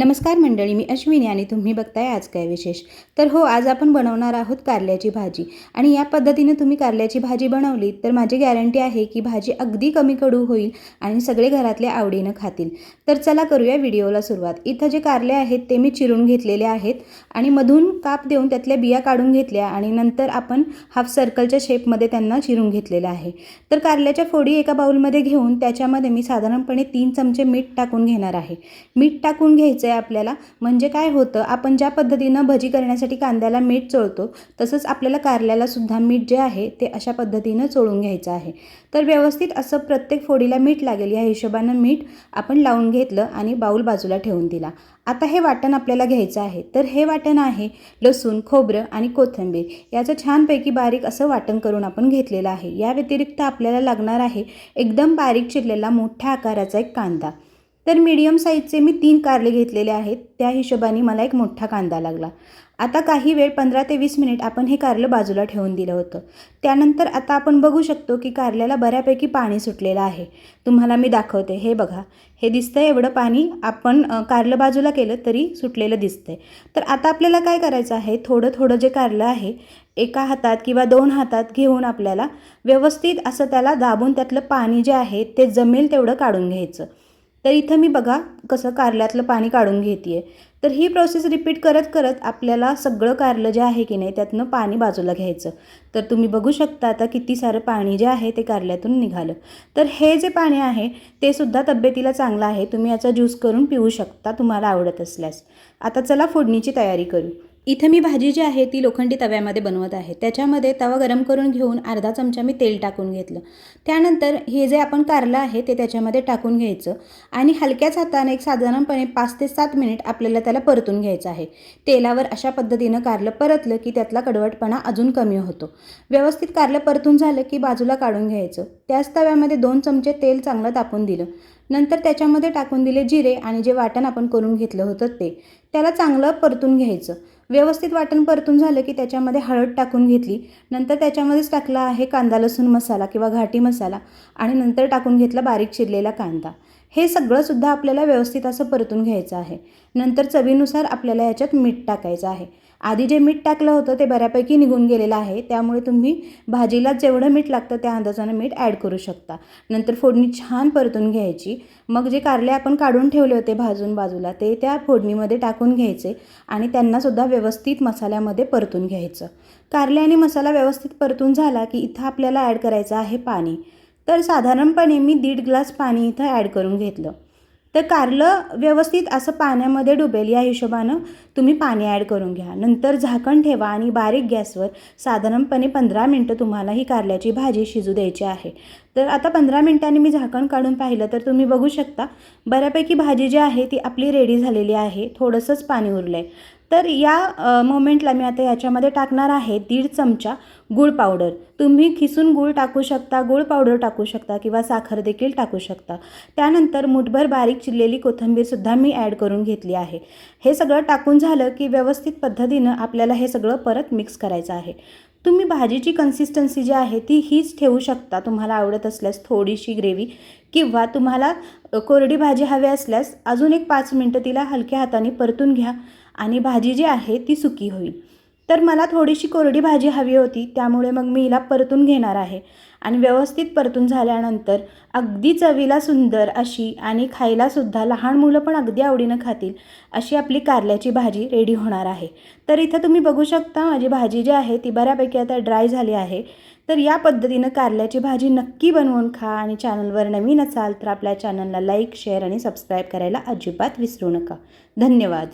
नमस्कार मंडळी मी अश्विनी आणि तुम्ही बघताय आज काय विशेष? तर हो आज आपण बनवणार आहोत कारल्याची भाजी. आणि या पद्धतीने तुम्ही कारल्याची भाजी बनवली तर माझी गॅरंटी आहे की भाजी अगदी कमी कडू होईल आणि सगळे घरातले आवडीनं खातील. तर चला करूया व्हिडिओला सुरुवात. इथं जे कारले आहेत ते मी चिरून घेतलेले आहेत आणि मधून काप देऊन त्यातल्या बिया काढून घेतल्या आणि नंतर आपण हाफ सर्कलच्या शेपमध्ये त्यांना चिरून घेतलेलं आहे. तर कारल्याच्या फोडी एका बाउलमध्ये घेऊन त्याच्यामध्ये मी साधारणपणे तीन चमचे मीठ टाकून घेणार आहे. मीठ टाकून घ्यायचं आहे आपल्याला. म्हणजे काय होतं आपण ज्या पद्धतीनं भजी करण्यासाठी कांद्याला मीठ चोळतो तसंच आपल्याला कारल्याला सुद्धा मीठ जे आहे ते अशा पद्धतीनं चोळून घ्यायचं आहे. तर व्यवस्थित असं प्रत्येक फोडीला मीठ लागेल. या हिशोबानं मीठ आपण लावून घेतलं आणि बाऊल बाजूला ठेवून दिला. आता हे वाटण आपल्याला घ्यायचं आहे. तर हे वाटण आहे लसूण खोबरं आणि कोथिंबीर. याचं छानपैकी बारीक असं वाटण करून आपण घेतलेलं आहे. या व्यतिरिक्त आपल्याला लागणार आहे एकदम बारीक चिरलेला मोठ्या आकाराचा एक कांदा. तर मीडियम साईजचे मी तीन कारले घेतलेले आहेत. त्या हिशोबाने मला एक मोठा कांदा लागला. आता काही वेळ पंधरा ते वीस मिनिट आपण हे कारलं बाजूला ठेवून दिलं होतं. त्यानंतर आता आपण बघू शकतो की कारल्याला बऱ्यापैकी पाणी सुटलेलं आहे. तुम्हाला मी दाखवते. हे बघा. हे दिसतंय एवढं पाणी आपण कारलं बाजूला केलं तरी सुटलेलं दिसतंय. तर आता आपल्याला काय करायचं आहे? थोडं थोडं जे कारलं आहे एका हातात किंवा दोन हातात घेऊन आपल्याला व्यवस्थित असं त्याला दाबून त्यातलं पाणी जे आहे ते जमेल तेवढं काढून घ्यायचं. तर इथं मी बघा कसं कारल्यातलं पाणी काढून घेते तर ही प्रोसेस रिपीट करत करत आपल्याला सगळं कारलं जे आहे की नाही त्यातनं पाणी बाजूला घ्यायचं. तर तुम्ही बघू शकता आता किती सारं पाणी जे आहे ते कारल्यातून निघालं. तर हे जे पाणी आहे ते सुद्धा तब्येतीला चांगलं आहे. तुम्ही याचा ज्यूस करून पिऊ शकता तुम्हाला आवडत असल्यास. आता चला फोडणीची तयारी करू. इथं मी भाजी जी आहे ती लोखंडी तव्यामध्ये बनवत आहे. त्याच्यामध्ये तवा गरम करून घेऊन अर्धा चमचा मी तेल टाकून घेतलं. त्यानंतर हे जे आपण कारलं आहे ते त्याच्यामध्ये टाकून घ्यायचं आणि हलक्याच हाताने एक साधारणपणे पाच ते सात मिनिट आपल्याला त्याला परतून घ्यायचं आहे. तेलावर अशा पद्धतीनं कारलं परतलं की त्यातला कडवटपणा अजून कमी होतो. व्यवस्थित कारलं परतून झालं की बाजूला काढून घ्यायचं. त्याच तव्यामध्ये दोन चमचे तेल चांगलं तापून दिलं. नंतर त्याच्यामध्ये टाकून दिले जिरे आणि जे वाटण आपण करून घेतलं होतं ते. त्याला चांगलं परतून घ्यायचं. व्यवस्थित वाटण परतून झालं की त्याच्यामध्ये हळद टाकून घेतली. नंतर त्याच्यामध्येच टाकला आहे कांदा लसूण मसाला किंवा घाटी मसाला आणि नंतर टाकून घेतला बारीक चिरलेला कांदा. हे सगळंसुद्धा आपल्याला व्यवस्थित असं परतून घ्यायचं आहे. नंतर चवीनुसार आपल्याला याच्यात मीठ टाकायचं आहे. आधी जे मीठ टाकलं होतं ते बऱ्यापैकी निघून गेलेलं आहे. त्यामुळे तुम्ही भाजीला जेवढं मीठ लागतं त्या अंदाजानं मीठ ॲड करू शकता. नंतर फोडणी छान परतून घ्यायची. मग जे कारले आपण काढून ठेवले होते भाजून बाजूला ते त्या फोडणीमध्ये टाकून घ्यायचे आणि त्यांनासुद्धा व्यवस्थित मसाल्यामध्ये परतून घ्यायचं. कारले आणि मसाला व्यवस्थित परतून झाला की इथं आपल्याला ॲड करायचं आहे पाणी. तर साधारणपणे मी दीड ग्लास पाणी इथं ॲड करून घेतलं. तर कारलं व्यवस्थित असं पाण्यामध्ये डुबेल या हिशोबानं तुम्ही पाणी ॲड करून घ्या. नंतर झाकण ठेवा आणि बारीक गॅसवर साधारणपणे पंधरा मिनटं तुम्हाला ही कारल्याची भाजी शिजू द्यायची आहे. तर आता पंधरा मिनटांनी मी झाकण काढून पाहिलं तर तुम्ही बघू शकता बऱ्यापैकी भाजी जी आहे ती आपली रेडी झालेली आहे. थोडंसंच पाणी उरलं आहे तर या मोमेंटला मी आता याच्यामध्ये टाकणार आहे दीड चमचा गूळ पावडर. तुम्ही खिसून गूळ टाकू शकता गूळ पावडर टाकू शकता किंवा साखर देखील टाकू शकता. त्यानंतर मुठभर बारीक चिरलेली कोथिंबीरसुद्धा मी ॲड करून घेतली आहे. हे सगळं टाकून झालं की व्यवस्थित पद्धतीनं आपल्याला हे सगळं परत मिक्स करायचं आहे. तुम्ही भाजीची कन्सिस्टन्सी जी आहे ती हीच ठेवू शकता. तुम्हाला आवडत असल्यास थोडीशी ग्रेव्ही किंवा तुम्हाला कोरडी भाजी हवी असल्यास अजून एक पाच मिनटं तिला हलक्या हाताने परतून घ्या. आणि भाजी जी आहे ती सुकी होईल. तर मला थोडीशी कोरडी भाजी हवी होती त्यामुळे मग मी हिला परतून घेणार आहे. आणि व्यवस्थित परतून झाल्यानंतर अगदी चवीला सुंदर अशी आणि खायलासुद्धा लहान मुलं पण अगदी आवडीनं खातील अशी आपली कारल्याची भाजी रेडी होणार आहे. तर इथं तुम्ही बघू शकता माझी भाजी जी आहे ती बऱ्यापैकी आता ड्राय झाली आहे. तर या पद्धतीनं कारल्याची भाजी नक्की बनवून खा आणि चॅनलवर नवीन असाल तर आपल्या चॅनलला लाईक शेअर आणि सबस्क्राईब करायला अजिबात विसरू नका. धन्यवाद.